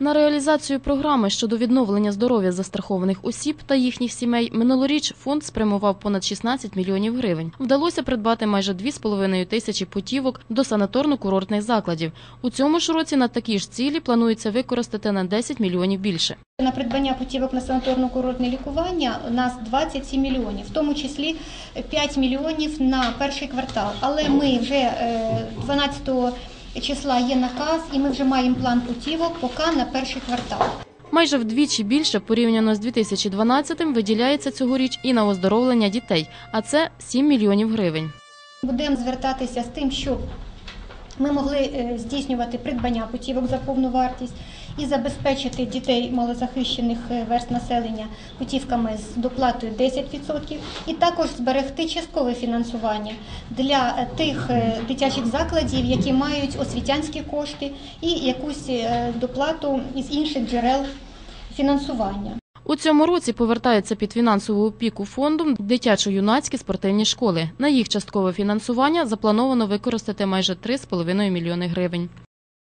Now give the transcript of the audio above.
На реалізацію програми щодо відновлення здоров'я застрахованих осіб та їхніх сімей минулоріч фонд спрямував понад 16 мільйонів гривень. Вдалося придбати майже 2,5 тисячі путівок до санаторно-курортних закладів. У цьому ж році на такі ж цілі планується використати на 10 мільйонів більше. На придбання путівок на санаторно-курортне лікування у нас 27 мільйонів, в тому числі 5 мільйонів на перший квартал. Але ми вже е, 12 числа є наказ, і ми вже маємо план путівок поки на перший квартал. Майже вдвічі більше порівняно з 2012-м виділяється цьогоріч і на оздоровлення дітей, а це 7 мільйонів гривень. Будемо звертатися з тим, щоб ми могли е, здійснювати придбання путівок за повну вартість і забезпечити дітей малозахищених е, верст населення путівками з доплатою 10%, і також зберегти часткове фінансування для е, тих дитячих закладів, які мають освітянські кошти і якусь доплату із інших джерел фінансування. У цьому році повертаються під фінансову опіку фонду дитячо-юнацькі спортивні школи. На їх часткове фінансування заплановано використати майже 3,5 мільйони гривень.